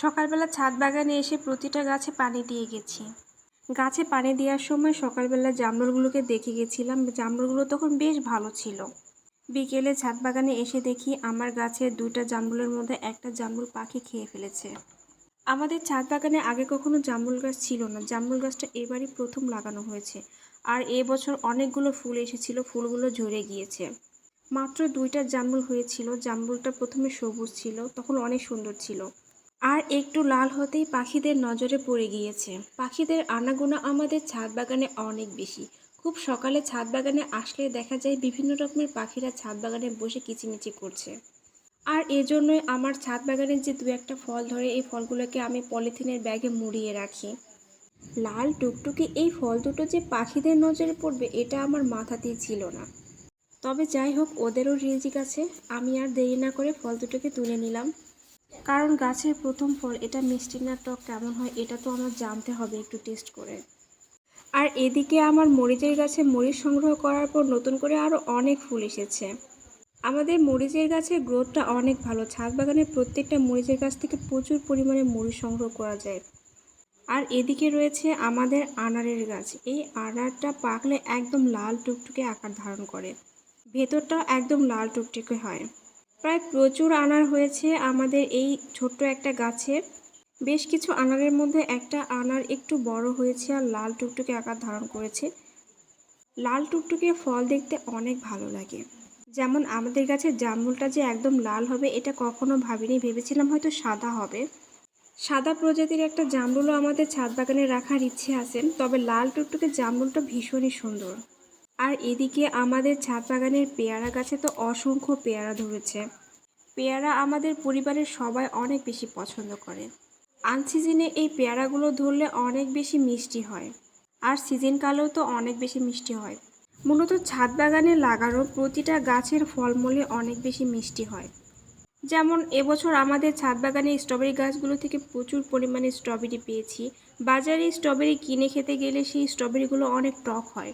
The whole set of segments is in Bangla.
সকালবেলা ছাদ বাগানে এসে প্রতিটা গাছে পানি দিয়ে গেছি। গাছে পানি দেওয়ার সময় সকালবেলা জামরুলগুলোকে দেখে গেছিলাম। জামরুলগুলো তখন বেশ ভালো ছিল। বিকেলে ছাদ বাগানে এসে দেখি আমার গাছের দুইটা জামরুলের মধ্যে একটা জামরুল পাখি খেয়ে ফেলেছে। আমাদের ছাদ বাগানে আগে কখনো জামরুল গাছ ছিল না। জামরুল গাছটা এবারই প্রথম লাগানো হয়েছে। আর এবছর অনেকগুলো ফুল এসেছিল, ফুলগুলো ঝরে গিয়েছে। মাত্র দুইটা জামরুল হয়েছিল। জামরুলটা প্রথমে সবুজ ছিল, তখন অনেক সুন্দর ছিল। আর একটু লাল হতেই পাখিদের নজরে পড়ে গিয়েছে। পাখিদের আনাগোনা আমাদের ছাদ বাগানে অনেক বেশি। খুব সকালে ছাদ বাগানে আসলে দেখা যায় বিভিন্ন রকমের পাখিরা ছাদ বাগানে বসে কিচিমিচি করছে। আর এজন্যই আমার ছাদ বাগানে যে দু একটা ফল ধরে, এই ফলগুলোকে আমি পলিথিনের ব্যাগে মুড়িয়ে রাখি। লাল টুকটুকে এই ফল দুটো যে পাখিদের নজরে পড়বে, এটা আমার মাথাতেই ছিল না। তবে যাই হোক, ওদেরও রিজিক আছে। আমি আর দেরি না করে ফল দুটোকে তুলে নিলাম। কারণ গাছের প্রথম ফল, এটা মিষ্টি না, টক কেমন হয়, এটা তো আমার জানতে হবে একটু টেস্ট করে। আর এদিকে আমার মরিচের গাছে মরিচ সংগ্রহ করার পর নতুন করে আরও অনেক ফুল এসেছে। আমাদের মরিচের গাছের গ্রোথটা অনেক ভালো। ছাদ বাগানের প্রত্যেকটা মরিচের গাছ থেকে প্রচুর পরিমাণে মরিচ সংগ্রহ করা যায়। আর এদিকে রয়েছে আমাদের আনারের গাছ। এই আনারটা পাকলে একদম লাল টুকটুকে আকার ধারণ করে। ভেতরটা একদম লাল টুকটুকে হয়। প্রায় প্রচুর আনার হয়েছে আমাদের এই ছোট্ট একটা গাছে বেশ কিছু আনারের মধ্যে একটা আনার একটু বড় হয়েছে আর লাল টুকটুকে আকার ধারণ করেছে। লাল টুকটুকে ফল দেখতে অনেক ভালো লাগে। যেমন আমাদের গাছের জামরুলটা যে একদম লাল হবে, এটা কখনো ভাবিনি। ভেবেছিলাম হয়তো সাদা হবে। সাদা প্রজাতির একটা জামরুলও আমাদের ছাদ বাগানে রাখার ইচ্ছে আছে, তবে লাল টুকটুকে জামরুলটা ভীষণই সুন্দর। আর এদিকে আমাদের ছাদ বাগানের পেয়ারা গাছে তো অসংখ্য পেয়ারা ধরেছে। পেয়ারা আমাদের পরিবারের সবাই অনেক বেশি পছন্দ করে। আনসিজনে এই পেয়ারাগুলো ধরলে অনেক বেশি মিষ্টি হয়। আর সিজনকালেও তো অনেক বেশি মিষ্টি হয়। মূলত ছাদ বাগানে লাগানো প্রতিটা গাছের ফলমূলে অনেক বেশি মিষ্টি হয়। যেমন এবছর আমাদের ছাদ বাগানে স্ট্রবেরি গাছগুলো থেকে প্রচুর পরিমাণে স্ট্রবেরি পেয়েছি। বাজারে স্ট্রবেরি কিনে খেতে গেলে সেই স্ট্রবেরিগুলো অনেক টক হয়।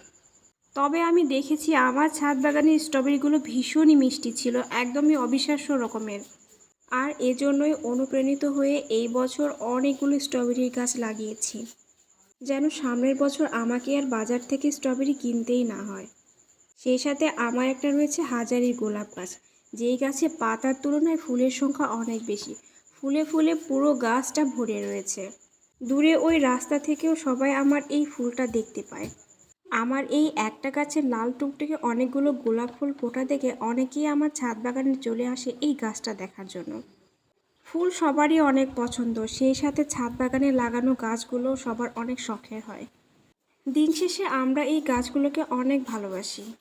তবে আমি দেখেছি আমার ছাদ বাগানের স্ট্রবেরিগুলো ভীষণই মিষ্টি ছিল, একদমই অবিশ্বাস্য রকমের। আর এজন্যই অনুপ্রাণিত হয়ে এই বছর অনেকগুলো স্ট্রবেরির গাছ লাগিয়েছি। যেন সামনের বছর আমাকে আর বাজার থেকে স্ট্রবেরি কিনতেই না হয়। সেই সাথে আমার একটা রয়েছে হাজারি গোলাপ গাছ, যেই গাছে পাতার তুলনায় ফুলের সংখ্যা অনেক বেশি। ফুলে ফুলে পুরো গাছটা ভরে রয়েছে। দূরে ওই রাস্তা থেকেও সবাই আমার এই ফুলটা দেখতে পায়। আমার এই একটা গাছের লাল টুকটুকে অনেকগুলো গোলাপ ফুল ফোটা দেখে অনেকেই আমার ছাদ বাগানে চলে আসে এই গাছটা দেখার জন্য। ফুল সবারই অনেক পছন্দ, সেই সাথে ছাদ বাগানে লাগানো গাছগুলো সবার অনেক শখের হয়। দিন শেষে আমরা এই গাছগুলোকে অনেক ভালোবাসি।